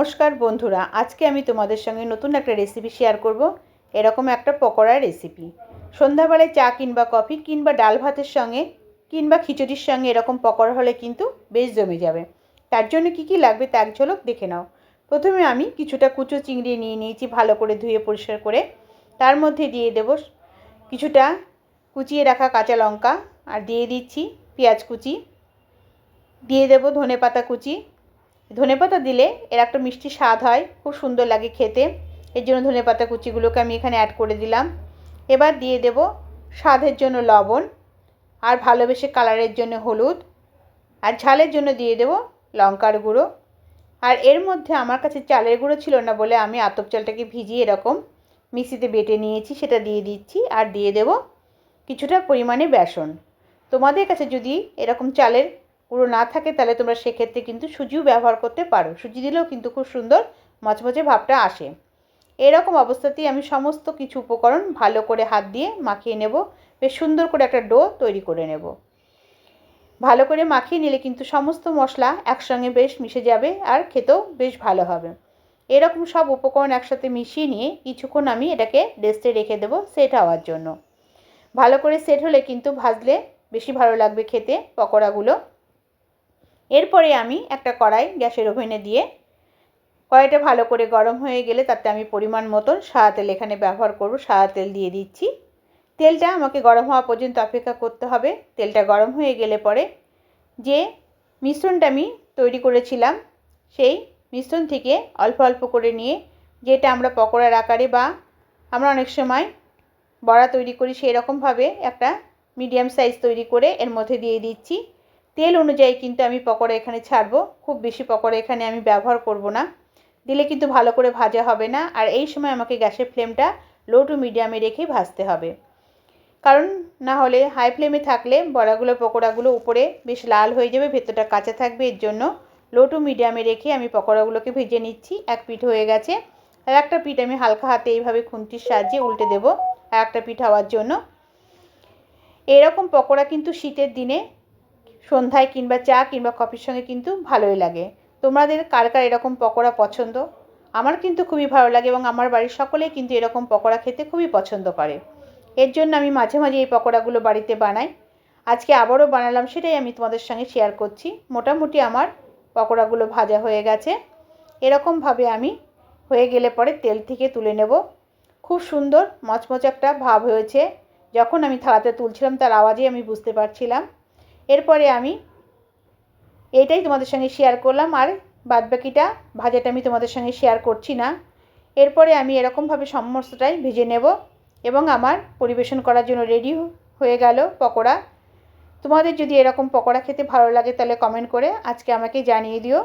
নমস্কার বন্ধুরা, আজকে আমি তোমাদের সঙ্গে নতুন একটা রেসিপি শেয়ার করব। এরকম একটা পকোড়ার রেসিপি সন্ধ্যাবেলায় চা কিংবা কফি কিংবা ডাল ভাতের সঙ্গে কিংবা খিচুড়ির সঙ্গে এরকম পকোড়া হলে কিন্তু বেশ জমে যাবে। তার জন্য কি কি লাগবে তা এক ঝলক দেখে নাও। প্রথমে আমি কিছুটা কুচো চিংড়ি নিয়ে নিয়েছি ভালো করে ধুয়ে পরিষ্কার করে। তার মধ্যে দিয়ে দেব কিছুটা কুচিয়ে রাখা কাঁচা লঙ্কা, আর দিয়ে দিচ্ছি পেঁয়াজ কুচি। দিয়ে দেব ধনে পাতা কুচি ধনেপাতা দিলে এর একটা মিষ্টি স্বাদ হয়, খুব সুন্দর লাগে খেতে। এর জন্য ধনেপাতা কুচিগুলোকে আমি এখানে অ্যাড করে দিলাম। এবার দিয়ে দেব স্বাদের জন্য লবণ আর ভালোবেসে কালারের জন্য হলুদ আর ঝালের জন্য দিয়ে দেব লঙ্কার গুঁড়ো। আর এর মধ্যে আমার কাছে চালের গুঁড়ো ছিল না বলে আমি আতপ চালটাকে ভিজিয়ে এরকম মিক্সিতে বেটে নিয়েছি, সেটা দিয়ে দিচ্ছি আর দিয়ে দেব কিছুটা পরিমাণে বেসন। তোমাদের কাছে যদি এরকম চালের গুঁড়ো না থাকে তাহলে তোমরা সেক্ষেত্রে কিন্তু সুজিও ব্যবহার করতে পারো। সুজি দিলেও কিন্তু খুব সুন্দর মচমচে ভাবটা আসে। এরকম অবস্থাতেই আমি সমস্ত কিছু উপকরণ ভালো করে হাত দিয়ে মাখিয়ে নেব। বেশ সুন্দর করে একটা ডো তৈরি করে নেব। ভালো করে মাখিয়ে নিলে কিন্তু সমস্ত মশলা একসঙ্গে বেশ মিশে যাবে আর খেতেও বেশ ভালো হবে। এরকম সব উপকরণ একসাথে মিশিয়ে নিয়ে কিছুক্ষণ আমি এটাকে রেস্টে রেখে দেবো সেট হওয়ার জন্য। ভালো করে সেট হলে কিন্তু ভাজলে বেশি ভালো লাগবে খেতে পকোড়াগুলো। এরপরে আমি একটা কড়াই গ্যাসের ওভেনে দিয়ে কড়াইটা ভালো করে গরম হয়ে গেলে তাতে আমি পরিমাণ মতন সাদা তেল, এখানে ব্যবহার করব সাদা তেল দিয়ে দিচ্ছি। তেলটা আমাকে গরম হওয়া পর্যন্ত অপেক্ষা করতে হবে। তেলটা গরম হয়ে গেলে পরে যে মিশ্রণটা আমি তৈরি করেছিলাম, সেই মিশ্রণ থেকে অল্প অল্প করে নিয়ে যেটা আমরা পকোড়ার আকারে বা আমরা অনেক সময় বড়া তৈরি করি সেই রকমভাবে একটা মিডিয়াম সাইজ তৈরি করে এর মধ্যে দিয়ে দিচ্ছি। তেল অনুযায়ী কিন্তু আমি পকোড়া এখানে ছাড়বো। খুব বেশি পকোড়া এখানে আমি ব্যবহার করব না। দিলে কিন্তু ভালো করে ভাজা হবে না। আর এই সময় আমাকে গ্যাসের ফ্লেমটা লো টু মিডিয়ামে রেখেই ভাজতে হবে। কারণ না হলে হাই ফ্লেমে থাকলে বড়াগুলো, পকোড়াগুলো উপরে বেশ লাল হয়ে যাবে, ভেতরটা কাঁচা থাকবে। এর জন্য লো টু মিডিয়ামে রেখে আমি পকোড়াগুলোকে ভেজে নিচ্ছি। এক পিঠ হয়ে গেছে। আর একটা পিঠ আমি হালকা হাতে এইভাবে খুন্তির সাহায্যে উল্টে দেব। আর একটা পিঠ হওয়ার জন্য। এরকম পকোড়া কিন্তু শীতের দিনে সন্ধ্যায় কিংবা চা কিংবা কফির সঙ্গে কিন্তু ভালোই লাগে। তোমাদের কার কার এরকম পকোড়া পছন্দ? আমার কিন্তু খুবই ভালো লাগে এবং আমার বাড়ির সকলেই কিন্তু এরকম পকোড়া খেতে খুবই পছন্দ করে। এর জন্য আমি মাঝে মাঝে এই পকোড়াগুলো বাড়িতে বানাই। আজকে আবারও বানালাম সেটাই আমি তোমাদের সঙ্গে শেয়ার করছি। মোটামুটি আমার পকোড়াগুলো ভাজা হয়ে গেছে। এরকমভাবে আমি হয়ে গেলে পরে তেল থেকে তুলে নেব। খুব সুন্দর মচমচ একটা ভাব হয়েছে। যখন আমি থালাতে তুলছিলাম তার আওয়াজেই আমি বুঝতে পারছিলাম। এরপরে আমি এটাই তোমাদের সঙ্গে শেয়ার করলাম, আর বাদ বাকিটা ভাজাটা আমি তোমাদের সঙ্গে শেয়ার করছি না। এরপরে আমি এরকমভাবে সমস্তটাই ভেজে নেব এবং আমার পরিবেশন করার জন্য রেডি হয়ে গেল পকোড়া। তোমাদের যদি এরকম পকোড়া খেতে ভালো লাগে তাহলে কমেন্ট করে আজকে আমাকে জানিয়ে দিও।